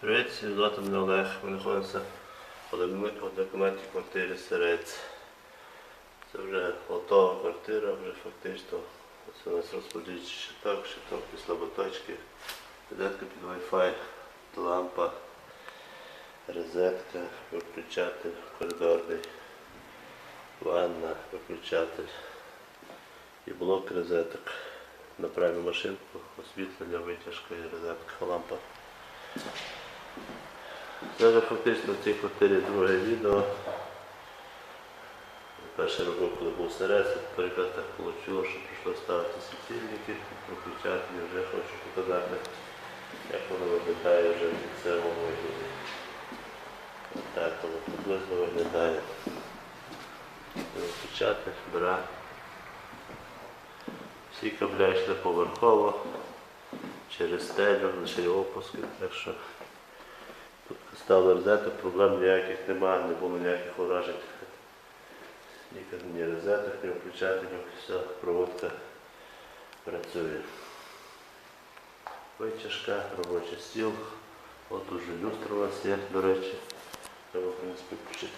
Привіт, всім звати мене Олег. Ми знаходимося в однокімнатній квартирі Серець. Це вже готова квартира, вже фактично. Це у нас розподільчий щиток, щиток і слаботочки, розетка під Wi-Fi, лампа, розетка, виключатель, коридорний, ванна, виключатель і блок розеток. Направимо машинку, освітлення, витяжка і розетка, лампа. Це вже фактично в цій квартирі друге відео. Перше робив, коли був серед, наприклад, так вийшло, що прийшло ставити світильники, виключати, і вже хочу показати, як воно виглядає вже в кінцевому вигляді. Так воно приблизно виглядає. Виключати, бра. Всі кабля йшли поверхово, через стелю, лише опуски, так що Тут ставили розеток, проблем ніяких немає, не було ніяких уражень. Ні, розеток, ні включателів, вся проводка працює. Витяжка, робочий стіл. От уже люстра у нас є, до речі. Треба, в принципі, включити.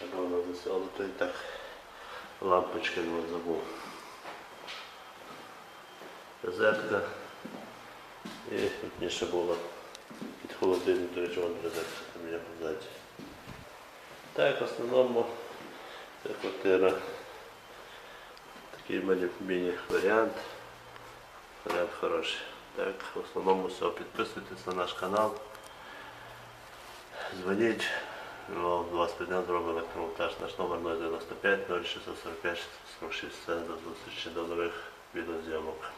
Так воно засяло, то і так лампочка його забув. Розетка. І тут ще було під до розетка у. Так, в основному ця квартира такий міні-варіант. Варіант хороший. Так, в основному все. Підписуйтесь на наш канал. Дзвоніть. Ну, до вас підняв електромонтаж. Наш номер 095 0645 46. Все, до зустрічі, до нових відеозйомок.